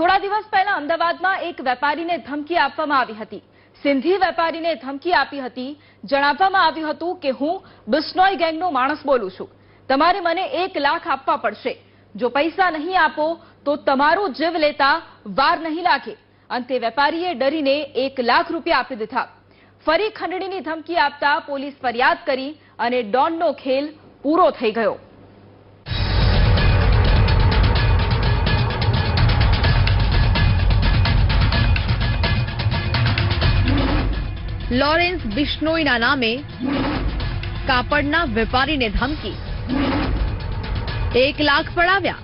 થોડા દિવસ પહેલા અમદાવાદમાં એક વેપારીને ધમકી આપવામાં આવી હતી. સિંધી વેપારીને ધમકી આપી હતી. જણાવવામાં આવ્યું હતું કે, હું બિસ્નોઈ ગેંગનો માણસ બોલું છું. તમારે મને એક લાખ આપવા પડશે. જો પૈસા નહીં આપો, તો તમારો જીવ લેતા વાર નહીં લાગે. અંતે વેપારીએ ડરીને એક લાખ રૂપિયા આપી દીધા. ફરી ખંડણીની ધમકી આપતા પોલીસ ફરિયાદ કરી અને ડોનનો ખેલ પૂરો થઈ ગયો. લોરેન્સ બિશ્નોઈના નામે કાપડના વેપારીને ધમકી એક લાખ પડાવ્યા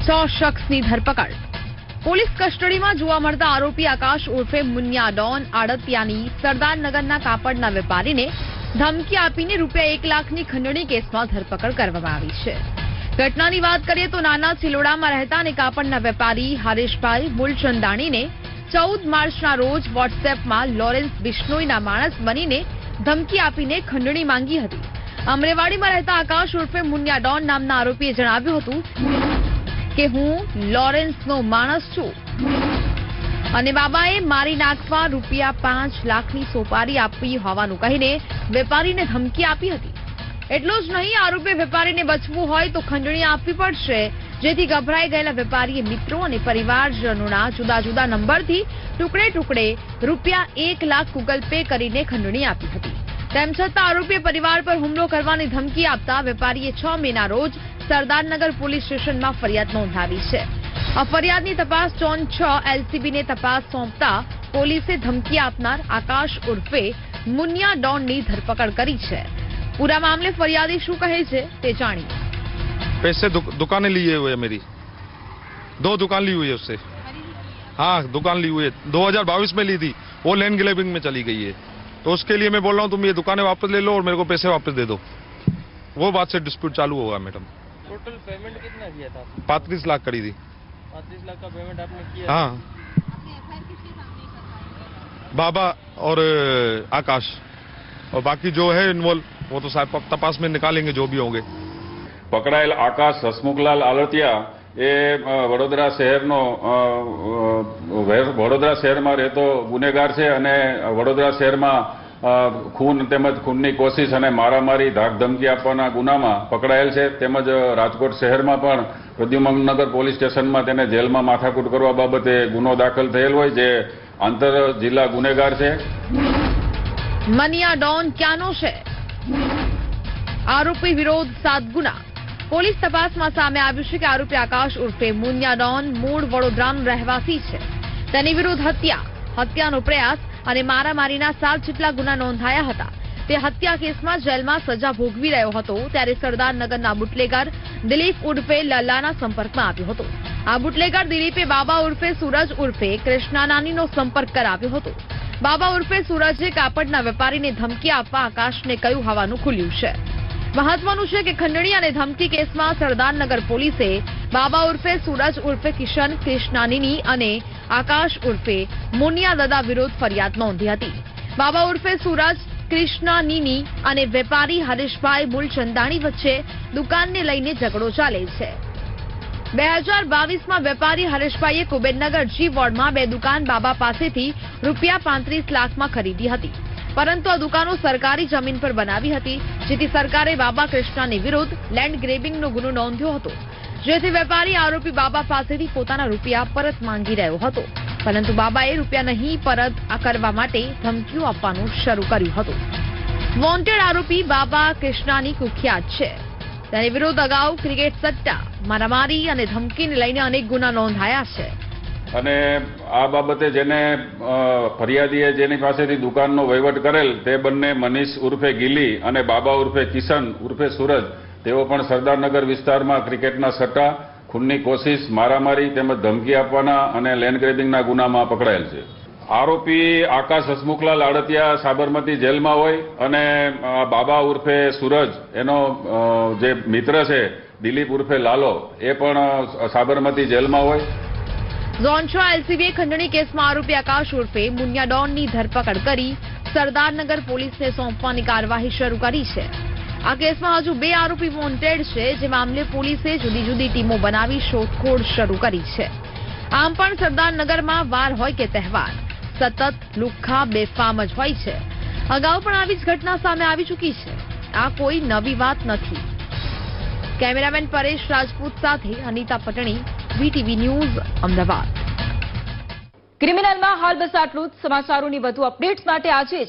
છ શખ્સની ધરપકડ પોલીસ કસ્ટડીમાં જોવા મળતા આરોપી આકાશ ઉર્ફે મુન્યા ડોન આડતિયાની સરદારનગરના કાપડના વેપારીને ધમકી આપીને રૂપિયા એક લાખની ખંડણી કેસમાં ધરપકડ કરવામાં આવી છે ઘટનાની વાત કરીએ તો નાના સિલોડામાં રહેતા અને કાપડના વેપારી હરેશભાઈ મૂલચંદાણીને ચૌદ માર્ચના રોજ વોટ્સએપમાં લોરેન્સ બિશ્નોઈના માણસ બનીને ધમકી આપીને ખંડણી માંગી હતી. અમરેવાડીમાં રહેતા આકાશ ઉર્ફે મુન્યા ડોન નામના આરોપીએ જણાવ્યું હતું કે હું લોરેન્સનો માણસ છું અને બાબાએ મારી નાખવા રૂપિયા પાંચ લાખની સોપારી આપી હોવાનું કહીને વેપારીને ધમકી આપી હતી. એટલું જ નહીં, આરોપી વેપારીને બચવું હોય તો ખંડણી આપવી પડશે. જેથી ગભરાઈ ગયેલા વેપારીએ મિત્રો અને પરિવારજનોના જુદા જુદા નંબરથી ટુકડે ટુકડે રૂપિયા એક લાખ ગૂગલ પે કરીને ખંડણી આપી હતી. તેમ છતાં આરોપીએ પરિવાર પર હુમલો કરવાની ધમકી આપતા વેપારીએ છ મેના રોજ સરદારનગર પોલીસ સ્ટેશનમાં ફરિયાદ નોંધાવી છે. આ ફરિયાદની તપાસ ચોન છ એલસીબીને તપાસ સોંપતા પોલીસે ધમકી આપનાર આકાશ ઉર્ફે મુનિયા ડોનની ધરપકડ કરી છે. પૂરા મામલે ફરિયાદી શું કહે છે તે જાણીએ पैसे दुक, दुकानें लिए हुए है मेरी दो दुकान ली हुई है उससे हाँ दुकान ली हुई है 2022 में ली थी वो लैंड ग्लेबिंग में चली गई है तो उसके लिए मैं बोल रहा हूँ तुम ये दुकानें वापस ले लो और मेरे को पैसे वापस दे दो वो बात से डिस्प्यूट चालू होगा मैडम टोटल पेमेंट कितना किया था आपने पैंतीस लाख करी थी पैंतीस लाख का पेमेंट आपने किया हाँ बाबा और अ, आकाश और बाकी जो है इन्वॉल्व वो तो साहब तपास में निकालेंगे जो भी होंगे પકડાયેલ આકાશ હસમુખલાલ આલતિયા એ અ, વડોદરા શહેરનો અ, અ, વે- વડોદરા શહેરમાં રહેતો ગુનેગાર છે અને વડોદરા શહેરમાં અ, ખૂન તેમજ ખૂનની કોશિશ અને મારામારી ધાકધમકી આપવાના ગુનામાં પકડાયેલ છે તેમજ રાજકોટ શહેરમાં પણ પ્રદ્યુમનગર પોલીસ સ્ટેશનમાં તેને જેલમાં માથાકૂટ કરવા બાબતે ગુનો દાખલ થયેલ હોય જે આંતર જિલ્લા ગુનેગાર છે મનિયા ડોન ક્યાંનો છે આરોપી વિરોધ સાત ગુના પોલીસ તપાસમાં સામે આવ્યું છે કે આરોપી આકાશ ઉર્ફે મુનિયા ડોન મૂળ વડોદરાનો રહેવાસી છે તેની વિરુદ્ધ હત્યા હત્યાનો પ્રયાસ અને મારામારીના સાત જેટલા ગુના નોંધાયા હતા તે હત્યા કેસમાં જેલમાં સજા ભોગવી રહ્યો હતો ત્યારે સરદારનગરના બુટલેગર દિલીપ ઉર્ફે લલ્લાના સંપર્કમાં આવ્યો હતો આ બુટલેગર દિલીપે બાબા ઉર્ફે સૂરજ ઉર્ફે કૃષ્ણાનાનીનો સંપર્ક કરાવ્યો હતો બાબા ઉર્ફે સુરજે કાપડના વેપારીને ધમકી આપવા આકાશને કયું હોવાનું ખુલ્યું છે? મહત્વનું છે કે ખંડણી અને ધમકી કેસમાં સરદારનગર પોલીસે બાબા ઉર્ફે સૂરજ ઉર્ફે કિશન કૃષ્ણાનીની અને આકાશ ઉર્ફે મુનિયા દદા વિરુદ્ધ ફરિયાદ નોંધી હતી. બાબા ઉર્ફે સુરજ કૃષ્ણાનીની અને વેપારી હરેશભાઈ મૂલચંદાણી વચ્ચે દુકાનને લઈને ઝઘડો ચાલે છે. બે હજાર બાવીસમાં વેપારી હરેશભાઈએ કુબેરનગર જી વોર્ડમાં બે દુકાન બાબા પાસેથી રૂપિયા પાંત્રીસ લાખમાં ખરીદી હતી. પરંતુ આ દુકાનો સરકારી જમીન પર બનાવી હતી, જેથી સરકારે બાબા કૃષ્ણાની વિરુદ્ધ લેન્ડ ગ્રેબિંગનો ગુનો નોંધ્યો હતો. જેથી વેપારી આરોપી બાબા પાસેથી પોતાના રૂપિયા પરત માંગી રહ્યો હતો. પરંતુ બાબાએ રૂપિયા નહીં, પરત કરવા માટે ધમકીઓ આપવાનું શરૂ કર્યું હતું. વોન્ટેડ આરોપી બાબા કૃષ્ણાની કુખ્યાત છે. તેની વિરુદ્ધ અગાઉ ક્રિકેટ સટ્ટા, મારામારી અને ધમકીને લઈને અનેક ગુના નોંધાયા છે. અને આ બાબતે જેને ફરિયાદીએ જેની પાસેથી દુકાનનો વહીવટ કરેલ તે બંને મનીષ ઉર્ફે ગીલી અને બાબા ઉર્ફે કિશન ઉર્ફે સૂરજ, તેઓ પણ સરદારનગર વિસ્તારમાં ક્રિકેટના સટ્ટા, ખૂનની કોશિશ, મારામારી તેમજ ધમકી આપવાના અને લેન્ડ ગ્રેબિંગના ગુનામાં પકડાયેલ છે. આરોપી આકાશ હસમુખલાલ આડતિયા સાબરમતી જેલમાં હોય અને બાબા ઉર્ફે સૂરજ, એનો જે મિત્ર છે, દિલીપ ઉર્ફે લાલો, એ પણ સાબરમતી જેલમાં હોય. ઝોન છ એલસીબીએ ખંડણી કેસમાં આરોપી આકાશ ઉર્ફે મુનિયા ડોનની ધરપકડ કરી સરદારનગર પોલીસને સોંપવાની કાર્યવાહી શરૂ કરી છે. આ કેસમાં હજુ બે આરોપી વોન્ટેડ છે, જે મામલે પોલીસે જુદી જુદી ટીમો બનાવી શોધખોળ શરૂ કરી છે. આમ પણ સરદારનગરમાં વાર હોય કે તહેવાર. સતત લુખ્ખા, બેફામ જ હોય છે. અગાઉ પણ આવી જ ઘટના સામે આવી ચૂકી છે. આ કોઈ નવી વાત નથી. કેમેરામેન પરેશ રાજપૂત સાથે અનિતા પટણી, વીટીવી ન્યૂઝ, અમદાવાદ. ક્રિમિનલમાં હાલ બસ આટલું જ. સમાચારોની વધુ અપડેટ્સ માટે આજે